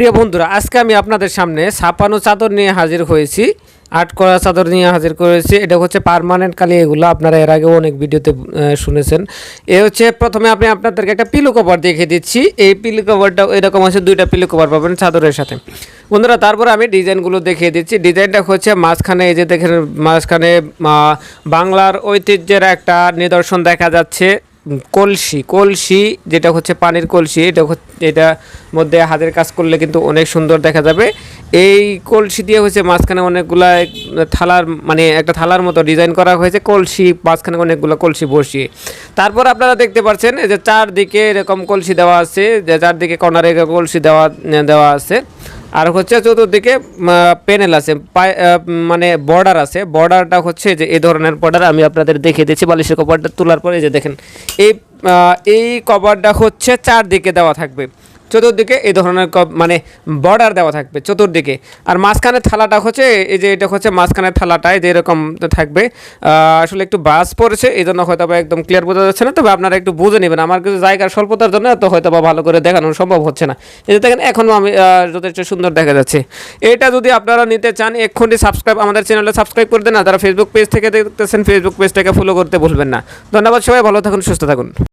প্রিয় বন্ধুরা, আজকে আমি আপনাদের সামনে ছাপানো চাদর নিয়ে হাজির হয়েছি, আট করা চাদর নিয়ে হাজির করেছি। এটা হচ্ছে পার্মানেন্ট কালি, এগুলো আপনারা এর আগেও অনেক ভিডিওতে শুনেছেন। এ হচ্ছে প্রথমে আমি আপনাদেরকে একটা পিলো কভার দেখিয়ে দিচ্ছি। এই পিলো কভারটা এরকম আছে, দুইটা পিলো কভার পাবেন চাদরের সাথে। বন্ধুরা, তারপর আমি ডিজাইনগুলো দেখিয়ে দিচ্ছি। ডিজাইনটা হচ্ছে মাঝখানে, এই যে দেখেন, মাঝখানে বাংলার ঐতিহ্যের একটা নিদর্শন দেখা যাচ্ছে। কলসি কলসি যেটা হচ্ছে পানির কলসি, এটা এটা মধ্যে হাতের কাজ করলে কিন্তু অনেক সুন্দর দেখা যাবে। এই কলসি দিয়ে হচ্ছে মাঝখানে অনেকগুলা থালার মানে একটা থালার মতো ডিজাইন করা হয়েছে, কলসি, মাঝখানে অনেকগুলো কলসি বসিয়ে। তারপর আপনারা দেখতে পাচ্ছেন যে চারদিকে এরকম কলসি দেওয়া আছে, যে চারদিকে কর্নারে কলসি দেওয়া দেওয়া আছে। আর হচ্ছে চতুর্দিকে প্যানেল আছে মানে বর্ডার আছে। বর্ডারটা হচ্ছে যে এই ধরনের বর্ডার আমি আপনাদের দেখিয়ে দিচ্ছি, বালিশের কভারটা তোলার পরে যে দেখেন, এই এই কভারটা হচ্ছে চারদিকে দেওয়া থাকবে। চতুর্দিকে এই ধরনের মানে বর্ডার দেওয়া থাকবে চতুর্দিকে। আর মাঝখানের থালাটা হচ্ছে, এই যে এটা হচ্ছে মাঝখানের থালাটা এই যে এরকম থাকবে। আসলে একটু বাস পড়েছে এই জন্য হয়তো বা একদম ক্লিয়ার বোঝা যাচ্ছে না, তবে আপনারা একটু বুঝে নেবেন। আমার কিছু জায়গার স্বল্পতার জন্য তো হয়তো বা ভালো করে দেখানো সম্ভব হচ্ছে না। এই যে দেখেন, এখনও আমি যথেষ্ট সুন্দর দেখা যাচ্ছে। এটা যদি আপনারা নিতে চান, এক্ষুনি সাবস্ক্রাইব আমাদের চ্যানেলে সাবস্ক্রাইব করে দেন, আর যারা ফেসবুক পেজ থেকে দেখতেছেন ফেসবুক পেজটাকে ফলো করতে ভুলবেন না। ধন্যবাদ সবাই, ভালো থাকুন, সুস্থ থাকুন।